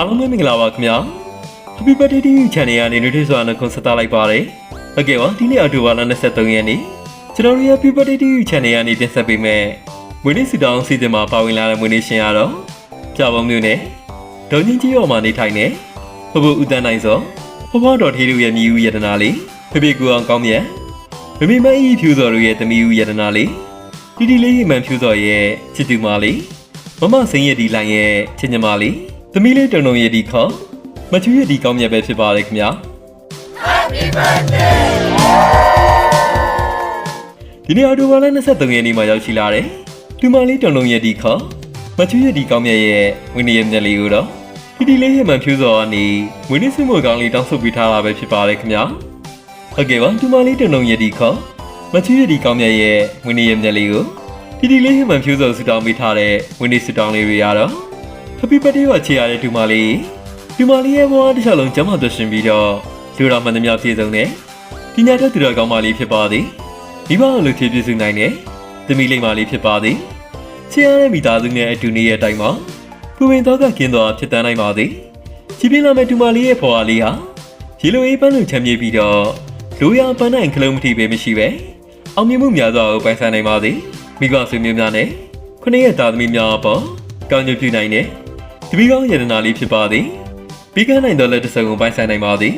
အားလုံးပဲမင်္ဂလာပါခင်ဗျာ Happy Birthday to you channel ကနေနေ့ထွေးစွာနှုတ်ခွန်းဆက်သလိုက်ပါတယ်ဟုတ်ကဲ့ပါဒီနေ့အောက်တိုဘာလ23ရက်နေ့ကျွန်တော်တို့ရဲ့ Happy Birthday to you channel ကနေတင်ဆက်ပေးမယ်မွေးနေ့စီတောင်းစီစဉ်မှာပါဝင်လာတဲ့မွေးနေ့ရှင်ကတော့ပြပုံမျိုးနဲ့ဒေါ်ချင်းကြီးရော်မှာနေထိုင်နေဘဘဦးတန်းနိုင်စောဘဘတော်ထေးတို့ရဲ့မြည်ဦးယတနာလေးဖေဖေကူအောင်ကောင်းမြတ်မမေမအီဖြူစော်တို့ရဲ့တမီဦးယတနာလေးတီတီလေးဟိမှန်ဖြူစော်ရဲ့ချစ်သူမလေးမမစိန်ရဲ့ဒီလိုင်းရဲ့ချစ်ညမလေး သမီးလေးတုံတုံရဲ့ဒီခေါ်မချူရဲ့ဒီကောင်းမြတ်ပဲဖြစ်ပါတယ်ခင်ဗျာဒီနေ့အော်တိုဘာလ23ရက်နေ့မှာရောက်ရှိလာတယ်။ဒီမလေးတုံတုံရဲ့ဒီခေါ်မချူရဲ့ဒီကောင်းမြတ်ရဲ့ဝင်းနေရဲ့မျက်လေးကိုတော့ဒီဒီလေးရဲ့မှန်ဖြူစော်ကနေဝင်းနေစုမကောင်းလေးတောင်းဆုပ်ပေးထားတာပဲဖြစ်ပါတယ်ခင်ဗျာ။ဟုတ်ကဲ့ပါဒီမလေးတုံတုံရဲ့ဒီခေါ်မချူရဲ့ဒီကောင်းမြတ်ရဲ့ဝင်းနေရဲ့မျက်လေးကိုဒီဒီလေးရဲ့မှန်ဖြူစော်ဆူတောင်းပေးထားတဲ့ဝင်းနေဆူတောင်းလေးတွေရတော့ Happy birthday ပါချေရတဲ့ဒီမလေးဒီမလေးရဲ့ဘဝတစ်ချက်လုံးကျမ်းမာသက်ရှင်ပြီးတော့လူတော်မှန်သမျှပြည့်စုံတဲ့ဒီညတဲ့သူတော်ကောင်းမလေးဖြစ်ပါသည်မိဘလူဖြည့်ပြည့်စုံနိုင်တဲ့သမီးလေးမလေးဖြစ်ပါသည်ချစ်ရတဲ့မိသားစုနဲ့အတူနေတဲ့အတိုင်းမှာပူပင်တော့ကကင်းသွားဖြစ်တန်းနိုင်ပါသည်ချစ်ပြင်းလာမဲ့တူမလေးရဲ့ဖွာလေးဟာရေလိုအေးပန်းလူချမ်းမြေပြီးတော့လူရပန်းနိုင်ကလုံးမထီပဲမရှိပဲအောင်မြင်မှုများစွာကိုပိုင်ဆိုင်နိုင်ပါသည်မိဘဆွေမျိုးများနဲ့ခုနှစ်ရဲ့သားသမီးများအပေါ်ကောင်းကျိုးပြုနိုင်တဲ့ တပီးကောင်းယန္တနာလေးဖြစ်ပါသည်ပြီးကနိုင်တော့လက်တစ်စုံကိုပိုင်ဆိုင်နိုင်ပါသည်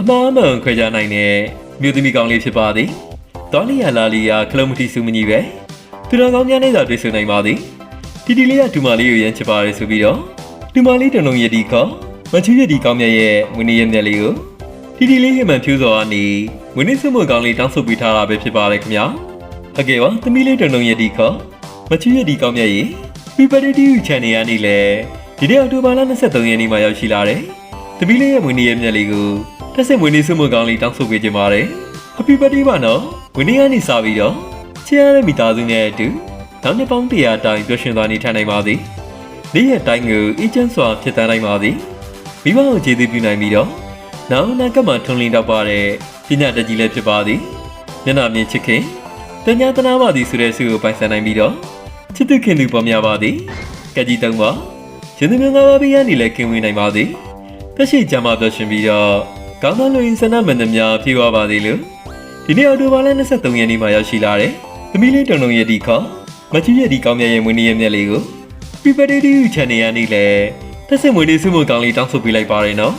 အမှားအမှန်ခွဲခြားနိုင်တဲ့မြို့သမီးကောင်းလေးဖြစ်ပါသည်တော်လီယာလာလီယာကလမတီစုမကြီးပဲသူတော်ကောင်းများနဲ့သာတွေ့ဆုံနိုင်ပါသည်တီတီလေးကဒူမာလေးကိုရမ်းချစ်ပါရဲဆိုပြီးတော့ဒူမာလေးတုံလုံးရည်ဒီခေါ်မချူရည်ဒီကောင်းမြတ်ရဲ့ဝင်းနေရဲ့မျက်လေးကိုတီတီလေးရဲ့မှန်ဖြူစော်ကနေဝင်းနေစုမကောင်းလေးတောင်းဆုပ်ပေးထားတာပဲဖြစ်ပါတယ်ခင်ဗျာဟုတ်ကဲ့ပါသမီးလေးတုံလုံးရည်ဒီခေါ်မချူရည်ဒီကောင်းမြတ်ရဲ့ PPTV channel ကနေလေ ဒီနေ့အောက်တိုဘာလ23ရက်နေ့မှာရောက်ရှိလာတယ်သမီးလေးရဲ့ဝင်းနေရဲ့မျက်လေးကိုတက်ဆက်ဝင်းနေစုမကောင်းလေးတောင်းဆုပ်ပေးခြင်းပါတယ် Happy birthday ပါနော်ဝင်းနေကနေစပြီးတော့ချစ်ရတဲ့မိသားစုနဲ့အတူနောက်နှစ်ပေါင်း100တိုင်ပျော်ရွှင်သွားနေထိုင်နိုင်ပါသည်နေ့ရက်တိုင်းကိုအေဂျင့်စွာဖြစ်တန်းနိုင်ပါသည်မိဘကိုကျေးဇူးပြုနိုင်ပြီးတော့နောက်အနာဂတ်မှာထွန်းလင်းတော့ပါတဲ့ပညာတတ်ကြီးလည်းဖြစ်ပါသည်မျက်နှာမြင်ချစ်ခင်တညာတနာပါသည်ဆိုတဲ့ဆုကိုပိုင်ဆိုင်နိုင်ပြီးတော့ချစ်သူခင်သူပေါ်များပါသည်ကကြီးတုံးပါ ရှင်သူမျိုးသားပါဘီယာနေလည်းခင်ဝင်နိုင်ပါသည်တက်ရှိကြမှာပျော်ရွှင်ပြီးတော့ကောင်းသောလူရင်းဆန္ဒမှန်သမျှဖြည့်ဝပါသည်လို့ဒီနေ့အော်တိုဘာလ23ရက်နေ့မှာရောက်ရှိလာတဲ့သမီးလေးတုံတုံရဲ့ဒီခေါ်မချီရဲ့ဒီကောင်းမြတ်ရဲ့မွေးနေ့ရဲ့မြက်လေးကို Happy Birthday to you channel ရနေလေတက်ဆက်မွေးနေ့ဆုမကောင်းလေးတောင်းဆိုပေးလိုက်ပါရနော်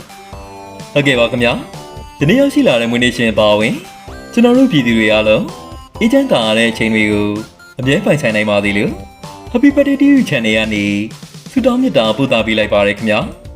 ဟုတ်ကဲ့ပါခင်ဗျာဒီနေ့ရောက်ရှိလာတဲ့မွေးနေ့ရှင်ပါဝင်ကျွန်တော်တို့ပြည်သူတွေအားလုံးအေးချမ်းသာရတဲ့အချိန်တွေကိုအမြဲပိုင်ဆိုင်နိုင်ပါသေးလို့ Happy Birthday to you channel ရနေ ဆုတောင်းမေတ္တာပို့သပေးလိုက်ပါရခင်ဗျာ Happy birthday